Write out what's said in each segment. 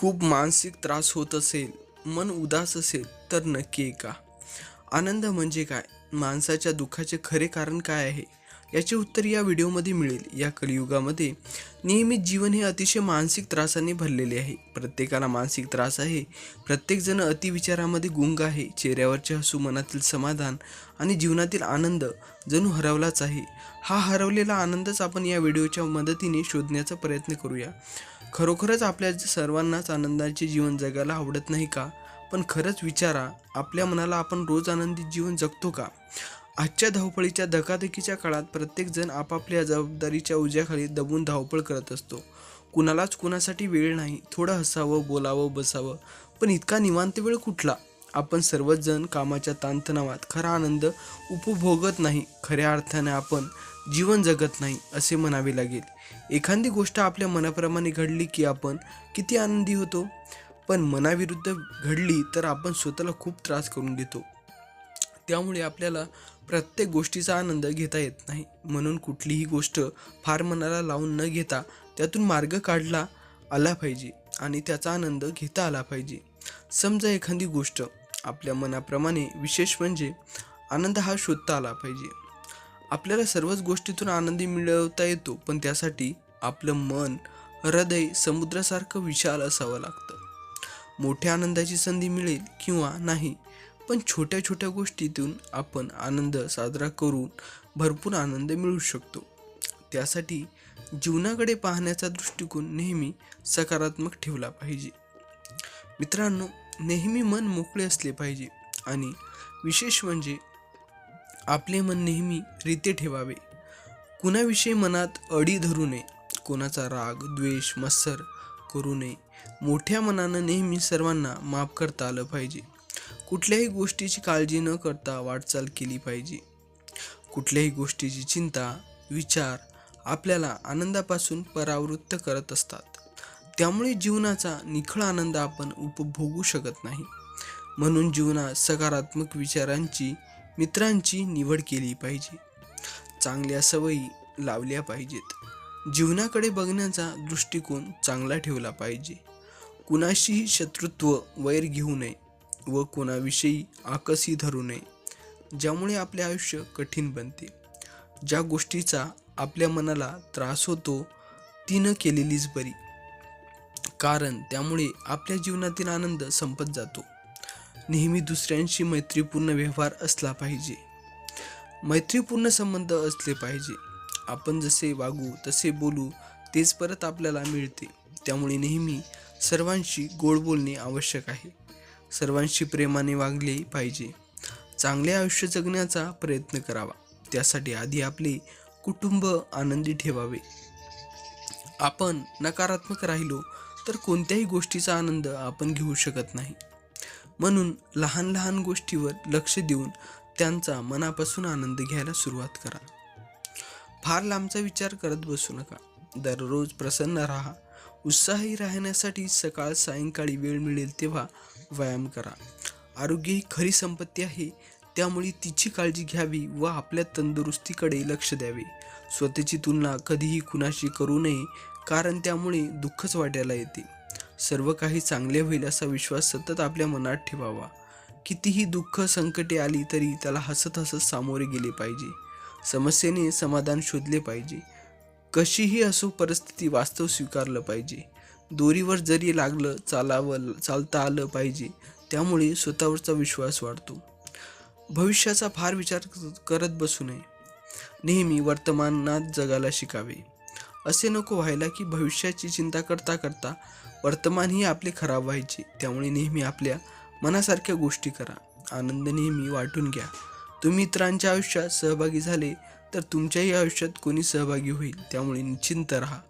खूप मानसिक त्रास होत असेल मन उदास असेल तर नक्की का आनंद म्हणजे काय? माणसाच्या दुःखाचे खरे कारण काय आहे? याचे उत्तर या व्हिडिओमध्ये मिळेल. या कलियुगामध्ये नियमित जीवन हे अतिशय मानसिक त्रासाने भरलेले आहे. प्रत्येकाला मानसिक त्रास आहे. प्रत्येकजण अतिविचारामध्ये गुंग आहे. चेहऱ्यावरचे हसू मनातील समाधान आणि जीवनातील आनंद जणू हरवलाच आहे. हा हरवलेला आनंदच आपण या व्हिडिओच्या मदतीने शोधण्याचा प्रयत्न करूया. खरोखरच आपल्या सर्वांनाच आनंदाचे जीवन जगायला आवडत नाही का? पण खरंच विचारा आपल्या मनाला आपण रोज आनंदित जीवन जगतो का? आजच्या धावपळीच्या धकाधकीच्या काळात प्रत्येकजण आपापल्या जबाबदारीच्या उज्याखाली दबून धावपळ करत असतो. कुणालाच कुणासाठी वेळ नाही थोडं हसावं बोलावं बसावं. पण इतका निवांत वेळ कुठला? आपण सर्वच जण कामाच्या ताणतणावात खरा आनंद उपभोगत नाही खऱ्या अर्थाने आपण जीवन जगत नाही असे म्हणावे लागेल. एखादी गोष्ट आपल्या मनाप्रमाणे घडली की आपण किती आनंदी होतो? पण मनाविरुद्ध घडली तर आपण स्वतःला खूप त्रास करून देतो त्यामुळे आपल्याला प्रत्येक गोष्टीचा आनंद घेता येत नाही. म्हणून कुठलीही गोष्ट फार मनाला लावून न घेता त्यातून मार्ग काढला आला पाहिजे आणि त्याचा आनंद घेता आला पाहिजे. समजा एखादी गोष्ट आपल्या मनाप्रमाणे विशेष म्हणजे आनंद हा शोधता आला पाहिजे. आपल्याला सर्वच गोष्टीतून आनंदी मिळवता येतो पण त्यासाठी आपलं मन हृदय समुद्रासारखं विशाल असावं लागतं. मोठ्या आनंदाची संधी मिळेल किंवा नाही पण छोट्या छोट्या गोष्टीतून आपण आनंद साजरा करून भरपूर आनंद मिळू शकतो. त्यासाठी जीवनाकडे पाहण्याचा दृष्टिकोन नेहमी सकारात्मक ठेवला पाहिजे. मित्रांनो नेहमी मन मोकळे असले पाहिजे आणि विशेष म्हणजे आपले मन नेहमी रीते ठेवावे. कुणाविषयी मनात अडी धरू नये. कोणाचा राग द्वेष मत्सर करू नये. मोठ्या मनानं नेहमी सर्वांना माफ करता आलं पाहिजे. कुठल्याही गोष्टीची काळजी न करता वाटचाल केली पाहिजे. कुठल्याही गोष्टीची चिंता विचार आपल्याला आनंदापासून परावृत्त करत असतात. त्यामुळे जीवनाचा निखळ आनंद आपण उपभोगू शकत नाही. म्हणून जीवनात सकारात्मक विचारांची मित्रांची निवड केली पाहिजे. चांगल्या सवयी लावल्या पाहिजेत. जीवनाकडे बघण्याचा दृष्टिकोन चांगला ठेवला पाहिजे. कुणाशीही शत्रुत्व वैर घेऊ नये व कोणाविषयी आकसी धरू नये ज्यामुळे आपले आयुष्य कठीण बनते. ज्या गोष्टीचा आपल्या मनाला त्रास होतो ती न केलेलीच बरी. कारण त्यामुळे आपल्या जीवनातील आनंद संपत जातो. नेहमी दुसऱ्यांशी मैत्रीपूर्ण व्यवहार असला पाहिजे. मैत्रीपूर्ण संबंध असले पाहिजे. आपण जसे वागू तसे बोलू तेच परत आपल्याला मिळते. त्यामुळे नेहमी सर्वांशी गोड बोलणे आवश्यक आहे. सर्वांशी प्रेमाने वागले पाहिजे. चांगले आयुष्य जगण्याचा प्रयत्न करावा. त्यासाठी आधी आपले कुटुंब आनंदी ठेवावे. आपण नकारात्मक राहिलो तर कोणत्याही गोष्टीचा आनंद आपण घेऊ शकत नाही. म्हणून लहान लहान गोष्टीवर लक्ष देऊन त्यांचा मनापासून आनंद घ्यायला सुरुवात करा. फार लांबचा विचार करत बसू नका. दररोज प्रसन्न राहा. उत्साही राहण्यासाठी सकाळ सायंकाळी वेळ मिळेल तेव्हा व्यायाम करा. आरोग्य ही खरी संपत्ती आहे. त्यामुळे तिची काळजी घ्यावी व आपल्या तंदुरुस्तीकडे लक्ष द्यावे. स्वतःची तुलना कधीही कुणाशी करू नये कारण त्यामुळे दुःखच वाटायला येते. सर्व काही चांगले होईल असा विश्वास सतत आपल्या मनात ठेवावा. कितीही दुःख संकटे आली तरी त्याला हसत हसत सामोरे गेले पाहिजे. समस्येने समाधान शोधले पाहिजे. कशीही असो परिस्थिती वास्तव स्वीकारलं पाहिजे. दोरीवर जरी लागलं चालावं चालता आलं पाहिजे त्यामुळे स्वतःवरचा विश्वास वाढतो. भविष्याचा फार विचार करत बसू नये. नेहमी वर्तमानात जगायला शिकावे. असे नको व्हायला की भविष्याची चिंता करता करता वर्तमानही आपले खराब व्हायचे. त्यामुळे नेहमी आपल्या मनासारख्या गोष्टी करा. आनंद नेहमी वाटून घ्या. तुम्ही इतरांच्या आयुष्यात सहभागी झाले तर तुमच्याही आयुष्यात कोणी सहभागी होईल. त्यामुळे निश्चिंत राहा.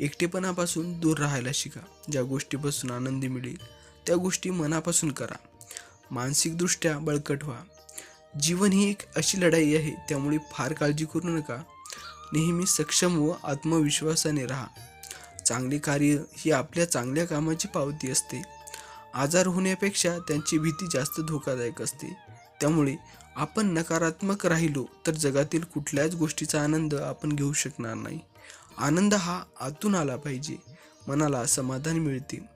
एकटेपणापासून दूर राहायला शिका. ज्या गोष्टीपासून आनंदी मिळेल त्या गोष्टी मनापासून करा. मानसिकदृष्ट्या बळकट व्हा. जीवन ही एक अशी लढाई आहे त्यामुळे फार काळजी करू नका. नेहमी सक्षम व आत्मविश्वासाने राहा. चांगले कार्य ही आपल्या चांगल्या कामाची पावती असते. आजार होण्यापेक्षा त्यांची भीती जास्त धोकादायक असते. त्यामुळे आपण नकारात्मक राहिलो तर जगातील कुठल्याच गोष्टीचा आनंद आपण घेऊ शकणार नाही. आनंद हा आतून आला पाहिजे. मनाला समाधान मिळते.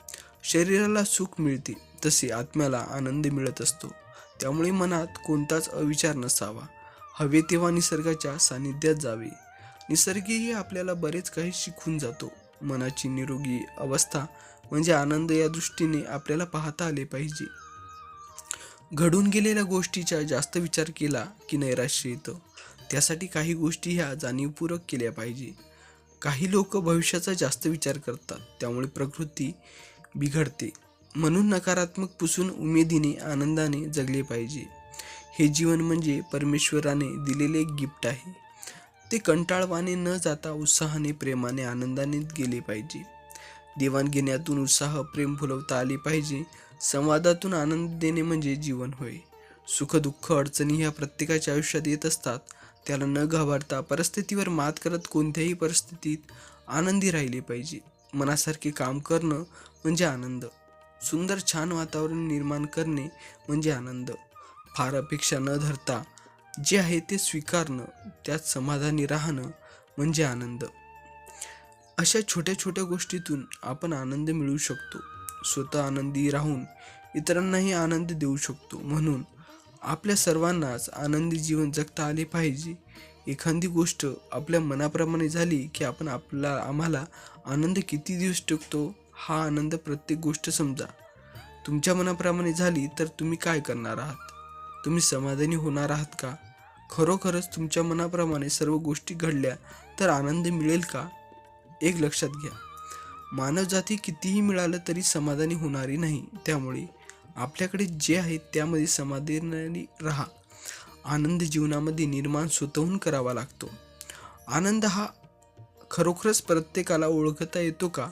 शरीराला सुख मिळते. तसे आत्म्याला आनंद मिळत असतो. त्यामुळे मनात कोणताच अविचार नसावा. हवे तेव्हा निसर्गाच्या सानिध्यात जावे. निसर्गही आपल्याला बरेच काही शिकून जातो. मनाची निरोगी अवस्था म्हणजे आनंद या दृष्टीने आपल्याला पाहता आले पाहिजे. घडून गेलेल्या गोष्टीचा जास्त विचार केला की नैराश्य येतं. त्यासाठी काही गोष्टी ह्या जाणीवपूर्वक केल्या पाहिजे. काही लोक भविष्याचा जास्त विचार करतात. त्यामुळे प्रकृती बिघडते. म्हणून नकारात्मक पुसून उमेदीने आनंदाने जगले पाहिजे. हे जीवन म्हणजे परमेश्वराने दिलेले एक गिफ्ट आहे. ते कंटाळवाने न जाता उत्साहाने प्रेमाने आनंदाने गेले पाहिजे. देवाणघेण्यातून उत्साह प्रेम फुलवता आले पाहिजे. संवादातून आनंद देणे म्हणजे जीवन होय. सुख दुःख अडचणी ह्या प्रत्येकाच्या आयुष्यात येत असतात. त्याला न घाबरता परिस्थितीवर मात करत कोणत्याही परिस्थितीत आनंदी राहिले पाहिजे. मनासारखे काम करणं म्हणजे आनंद. सुंदर छान वातावरण निर्माण करणे म्हणजे आनंद. फार अपेक्षा न धरता जे आहे ते स्वीकारणं त्यात समाधानी राहणं म्हणजे आनंद. अशा छोट्या छोट्या गोष्टीतून आपण आनंद मिळवू शकतो. स्वतः आनंदी राहून इतरांनाही आनंद देऊ शकतो. म्हणून आपल्या सर्वांनाच आनंदी जीवन जगता आले पाहिजे. एखादी गोष्ट आपल्या मनाप्रमाणे झाली की आपण आपला आम्हाला आनंद किती दिवस टिकतो हा आनंद प्रत्येक गोष्ट समजा. तुमच्या मनाप्रमाणे झाली तर तुम्ही काय करणार आहात? तुम्ही समाधानी होणार आहात का? खरोखरच तुमच्या मनाप्रमाणे सर्व गोष्टी घडल्या तर आनंद मिळेल का? एक लक्षात घ्या. मानवजाती कितीही मिळालं तरी समाधानी होणारी नाही. त्यामुळे आपल्याकडे जे आहे त्यामध्ये समाधानी राहा. आनंद जीवनामध्ये निर्माण स्वतःहून करावा लागतो. आनंद हा खरोखरच प्रत्येकाला ओळखता येतो का?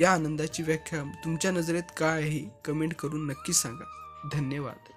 या आनंदाची व्याख्या तुमच्या नजरेत काय आहे? कमेंट करून नक्की सांगा. धन्यवाद.